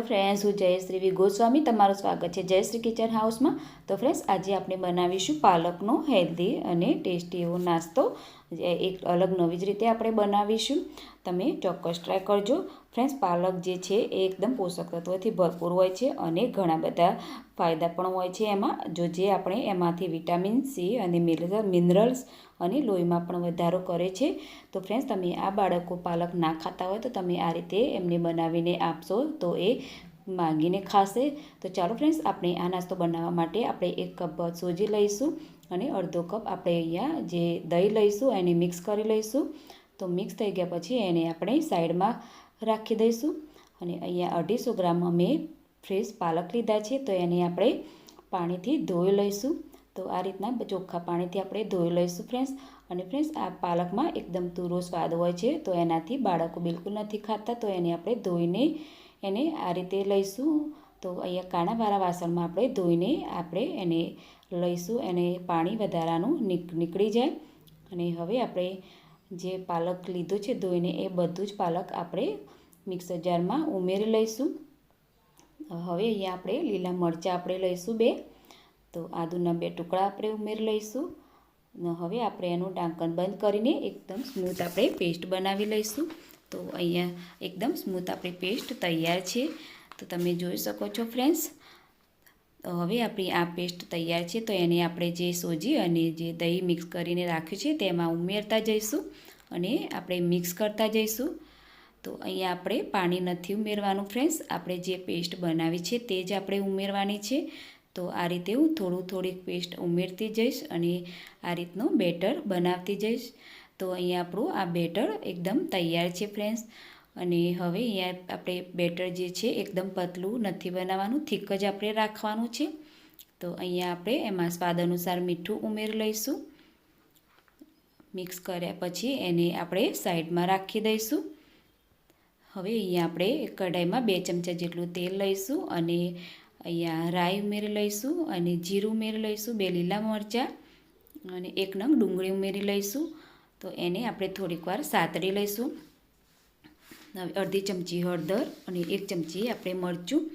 Friends, હું જયશ્રી વી ગોસ્વામી, તમારું સ્વાગત છે જયશ્રી કિચન હાઉસમાં. તો ફ્રેન્ડ્સ, આજે આપણે બનાવીશું પાલકનો હેલ્ધી અને ટેસ્ટી એવો નાસ્તો. એક અલગ નવી જ રીતે આપણે બનાવીશું. તમે ચોક્કસ ટ્રાય કરજો. ફ્રેન્ડ્સ પાલક જે છે એ એકદમ પોષક તત્વોથી ભરપૂર હોય છે અને ઘણા બધા ફાયદા પણ હોય છે એમાં. જો જે આપણે એમાંથી વિટામિન સી અને મિનરલ્સ અને લોહીમાં પણ વધારો કરે છે. તો ફ્રેન્ડ્સ તમે આ બાળકો પાલક ના ખાતા હોય તો તમે આ રીતે એમને બનાવીને આપશો તો એ માગીને ખાશે. તો ચાલો ફ્રેન્ડ્સ આપણે આ નાસ્તો બનાવવા માટે આપણે એક કપ સોજી લઈશું. અને અડધો કપ આપણે અહીંયા જે દહીં લઈશું, એને મિક્સ કરી લઈશું. તો મિક્સ થઈ ગયા પછી એને આપણે સાઈડમાં રાખી દઈશું. અને અહીંયા અઢીસો ગ્રામ અમે ફ્રેશ પાલક લીધા છે, તો એને આપણે પાણીથી ધોઈ લઈશું. તો આ રીતના ચોખ્ખા પાણીથી આપણે ધોઈ લઈશું ફ્રેન્ડ્સ અને ફ્રેન્ડ્સ આ પાલકમાં એકદમ તુરો સ્વાદ હોય છે, તો એનાથી બાળકો બિલકુલ નથી ખાતા. તો એને આપણે ધોઈને એને આ રીતે લઈશું. તો અહીંયા કાણાવાળા વાસણમાં આપણે ધોઈને આપણે એને લઈશું. એને પાણી વધારાનું નીકળી જાય. અને હવે આપણે જે પાલક લીધું છે ધોઈને એ બધું જ પાલક આપણે મિક્સર જારમાં ઉમેરી લઈશું. હવે અહીંયા આપણે લીલા મરચાં આપણે લઈશું બે. તો આદુના બે ટુકડા આપણે ઉમેરી લઈશું. હવે આપણે એનું ઢાંકણ બંધ કરીને એકદમ સ્મૂથ આપણે પેસ્ટ બનાવી લઈશું. તો અહીંયા એકદમ સ્મૂથ આપણી પેસ્ટ તૈયાર છે. તો તમે જોઈ શકો છો ફ્રેન્ડ્સ તો હવે આપણી આ પેસ્ટ તૈયાર છે, તો એને આપણે જે સોજી અને જે દહીં મિક્સ કરીને રાખ્યું છે, તેમાં ઉમેરતા જઈશું અને આપણે મિક્સ કરતા જઈશું. તો અહીંયા આપણે પાણી નથી ઉમેરવાનું ફ્રેન્ડ્સ આપણે જે પેસ્ટ બનાવી છે, તે જ આપણે ઉમેરવાની છે. તો આ રીતે હું થોડું થોડીક પેસ્ટ ઉમેરતી જઈશ અને આ રીતનું બેટર બનાવતી જઈશ. તો અહીંયા આપણું આ બેટર એકદમ તૈયાર છે ફ્રેન્ડ્સ અને હવે અહીંયા આપણે બેટર જે છે, એકદમ પતલું નથી બનાવવાનું, થીક જ આપણે રાખવાનું છે. તો અહીંયા આપણે એમાં સ્વાદ અનુસાર મીઠું ઉમેરી લઈશું. મિક્સ કર્યા પછી એને આપણે સાઈડમાં રાખી દઈશું. હવે અહીંયા આપણે કઢાઈમાં બે ચમચા જેટલું તેલ લઈશું અને અહીંયા રાઈ ઉમેરી લઈશું અને જીરું ઉમેરી લઈશું, બે લીલા મરચાં અને એક નંગ ડુંગળી ઉમેરી લઈશું. તો એને આપણે થોડીક વાર સાતરી લઈશું. અડધી ચમચી હળદર અને એક ચમચી આપણે મરચું,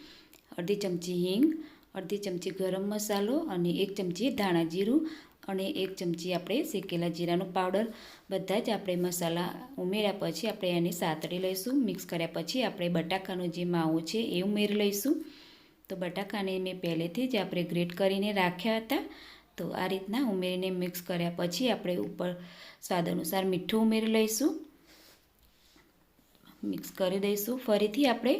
અડધી ચમચી હિંગ, અડધી ચમચી ગરમ મસાલો અને એક ચમચી ધાણા જીરું અને એક ચમચી આપણે શેકેલા જીરાનો પાવડર. બધા જ આપણે મસાલા ઉમેર્યા પછી આપણે એને સાતળી લઈશું. મિક્સ કર્યા પછી આપણે બટાકાનો જે માવો છે એ ઉમેરી લઈશું. તો બટાકાને મેં પહેલેથી જ આપણે ગ્રેટ કરીને રાખ્યા હતા. તો આ રીતના ઉમેરીને મિક્સ કર્યા પછી આપણે ઉપર સ્વાદ અનુસાર મીઠું ઉમેરી લઈશું. મિક્સ કરી દઈશું ફરીથી આપણે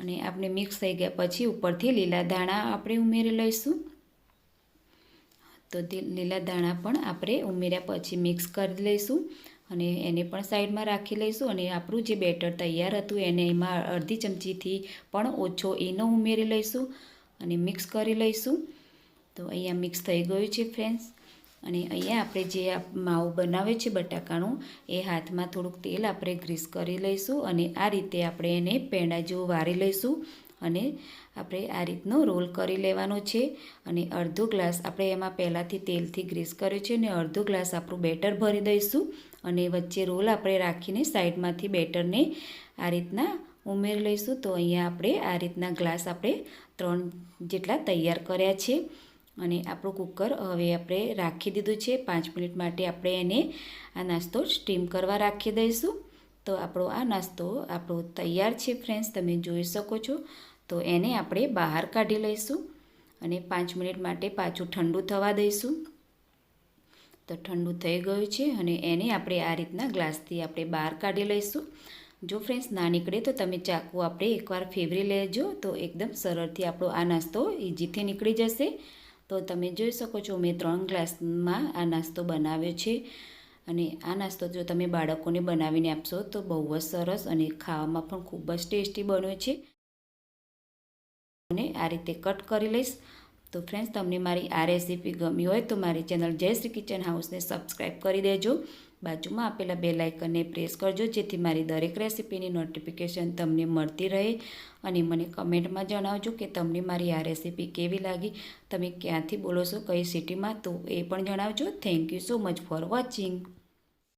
અને આપણે મિક્સ થઈ ગયા પછી ઉપરથી લીલા દાણા આપણે ઉમેરી લઈશું. તો લીલા દાણા પણ આપણે ઉમેર્યા પછી મિક્સ કરી લઈશું અને એને પણ સાઈડમાં રાખી લઈશું અને આપણું જે બેટર તૈયાર હતું એને એમાં અડધી ચમચીથી પણ ઓછો એનો ઉમેરી લઈશું અને મિક્સ કરી લઈશું. તો અહીંયા મિક્સ થઈ ગયું છે ફ્રેન્ડ્સ. અને અહીંયા આપણે જે માવો બનાવે છે બટાકાનું, એ હાથમાં થોડુંક તેલ આપણે ગ્રીસ કરી લઈશું અને આ રીતે આપણે એને પેંડા જેવું વારી લઈશું અને આપણે આ રીતનો રોલ કરી લેવાનો છે અને અડધો ગ્લાસ આપણે એમાં પહેલાંથી તેલથી ગ્રીસ કર્યો છે અને અડધો ગ્લાસ આપણું બેટર ભરી દઈશું અને વચ્ચે રોલ આપણે રાખીને સાઈડમાંથી બેટરને આ રીતના ઉમેરી લઈશું તો અહીંયા આપણે આ રીતના ગ્લાસ આપણે ત્રણ જેટલા તૈયાર કર્યા છે. અને આપણું કુકર હવે આપણે રાખી દીધું છે. પાંચ મિનિટ માટે આપણે એને આ નાસ્તો સ્ટીમ કરવા રાખી દઈશું. તો આપણો આ નાસ્તો આપણો તૈયાર છે ફ્રેન્ડ્સ, તમે જોઈ શકો છો. તો એને આપણે બહાર કાઢી લઈશું અને પાંચ મિનિટ માટે પાછું ઠંડુ થવા દઈશું. તો ઠંડુ થઈ ગયું છે અને એને આપણે આ રીતના ગ્લાસથી આપણે બહાર કાઢી લઈશું. જો ફ્રેન્ડ્સ ના નીકળે તો તમે ચાકુ આપણે એકવાર ફેવરી લેજો. તો એકદમ સરળથી આપણો આ નાસ્તો ઇઝીથી નીકળી જશે. તો તમે જોઈ શકો છો, મેં ત્રણ ગ્લાસમાં આ નાસ્તો બનાવ્યો છે. અને આ નાસ્તો જો તમે બાળકોને બનાવીને આપશો, તો બહુ જ સરસ અને ખાવામાં પણ ખૂબ જ ટેસ્ટી બન્યો છે. અને આ રીતે કટ કરી લઈશ. તો ફ્રેન્ડ્સ, તમને મારી આ રેસીપી ગમી હોય તો મારી ચેનલ જય શ્રી કિચન હાઉસને સબસ્ક્રાઈબ કરી દેજો. બાજુમાં આપેલા બે લાઇકનને પ્રેસ કરજો, જેથી મારી દરેક રેસીપીની નોટિફિકેશન તમને મળતી રહે. અને મને કમેન્ટમાં જણાવજો કે તમને મારી આ રેસીપી કેવી લાગી, તમે ક્યાંથી બોલો છો, કઈ સિટીમાં, તો એ પણ જણાવજો. Thank you so much for watching